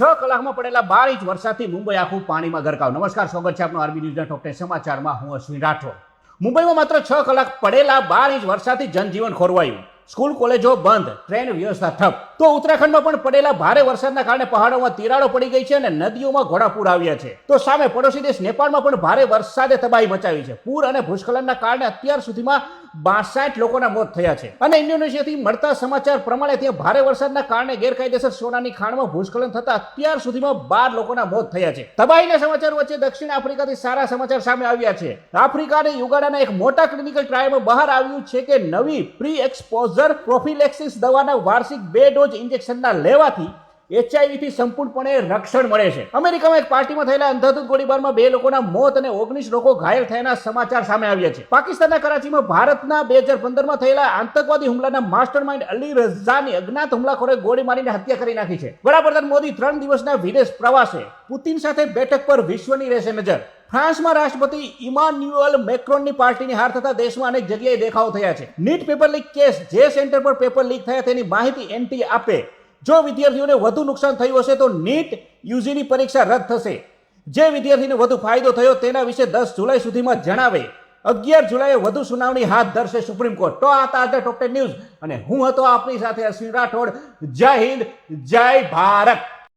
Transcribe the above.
છ કલાકમાં પડેલા બાર ઇંચ વરસાદથી મુંબઈ આખું પાણીમાં ગરકાવ. નમસ્કાર, સ્વાગત છે આપનું આરબી ન્યૂઝના ટોપ સમાચારમાં. હું અશ્વિન રાઠોડ. મુંબઈમાં માત્ર છ કલાક પડેલા બાર ઇંચ વરસાદથી જનજીવન ખોરવાયું. સ્કૂલ, કોલેજો બંધ, ટ્રેન વ્યવસ્થા ઠપ. તો ઉત્તરાખંડમાં પણ પડેલા ભારે વરસાદના કારણે પહાડોમાં તિરાડો પડી ગઈ છે અને નદીઓમાં ઘોડાપૂર આવ્યા છે. તો સામે પડોશી દેશ નેપાળમાં પણ ભારે વરસાદે તબાહી મચાવી છે. પૂર અને ભૂસ્ખલનના કારણે અત્યાર સુધીમાં બાસઠ લોકોના મોત થયા છે. અને ઇન્ડોનેશિયાથી મળતા સમાચાર પ્રમાણે ત્યાં ભારે વરસાદના કારણે ગેરકાયદેસર સોનાની ખાણમાં ભૂસ્ખલન થતા અત્યાર સુધીમાં બાર લોકોના મોત થયા છે. તબાહીના સમાચાર વચ્ચે દક્ષિણ આફ્રિકાથી સારા સમાચાર સામે આવ્યા છે. આફ્રિકા અને યુગાડાના એક મોટા ક્લિનિકલ ટ્રાયલમાં બહાર આવ્યું છે કે નવી પ્રી એક્સપોઝર પ્રોફિલેક્સિસ દવાના વાર્ષિક બે ડોઝ ઇન્જેક્શનના લેવાથી એચઆઈવી થી સંપૂર્ણપણે રક્ષણ મળે છે. અમેરિકામાં એક પાર્ટીમાં થયેલા અંધાધૂત ગોળીબારમાં બે લોકોના મોત અને ઓગણીસ લોકો ઘાયલ થયાના સમાચાર સામે આવ્યા છે. પાકિસ્તાનના કરાચીમાં ભારતના બે હજાર પંદરમાં થયેલા આતંકવાદી હુમલાના માસ્ટર માઇન્ડ અલી રઝાની અજ્ઞાત હુમલાખોરે ગોળી મારીને હત્યા કરી નાખી છે. વડાપ્રધાન મોદી ત્રણ દિવસના વિદેશ પ્રવાસે પુતિન સાથે બેઠક પર વિશ્વની રહેશે નજર. ફ્રાન્સમાં રાષ્ટ્રપતિ ઇમાન્યુઅલ મેક્રોનની પાર્ટીની હાર થતા દેશમાં અનેક જગ્યાએ દેખાવ થયા છે. નીટ પેપર લીક કેસ જે સેન્ટર પર પેપર લીક થયા તેની માહિતી એનટી આપે. જો વિદ્યાર્થીઓને વધુ નુકસાન થયું હશે તો નીટ, યુજીની પરીક્ષા રદ થશે. જે વિદ્યાર્થીને વધુ ફાયદો થયો તેના વિશે દસ જુલાઈ સુધીમાં જણાવે. અગિયાર જુલાઈએ વધુ સુનાવણી હાથ ધરશે સુપ્રીમ કોર્ટ. તો આ હતા ટેન ન્યૂઝ. અને હું હતો આપની સાથે અશ્વિન રાઠોડ. જય હિન્દ, જય ભારત.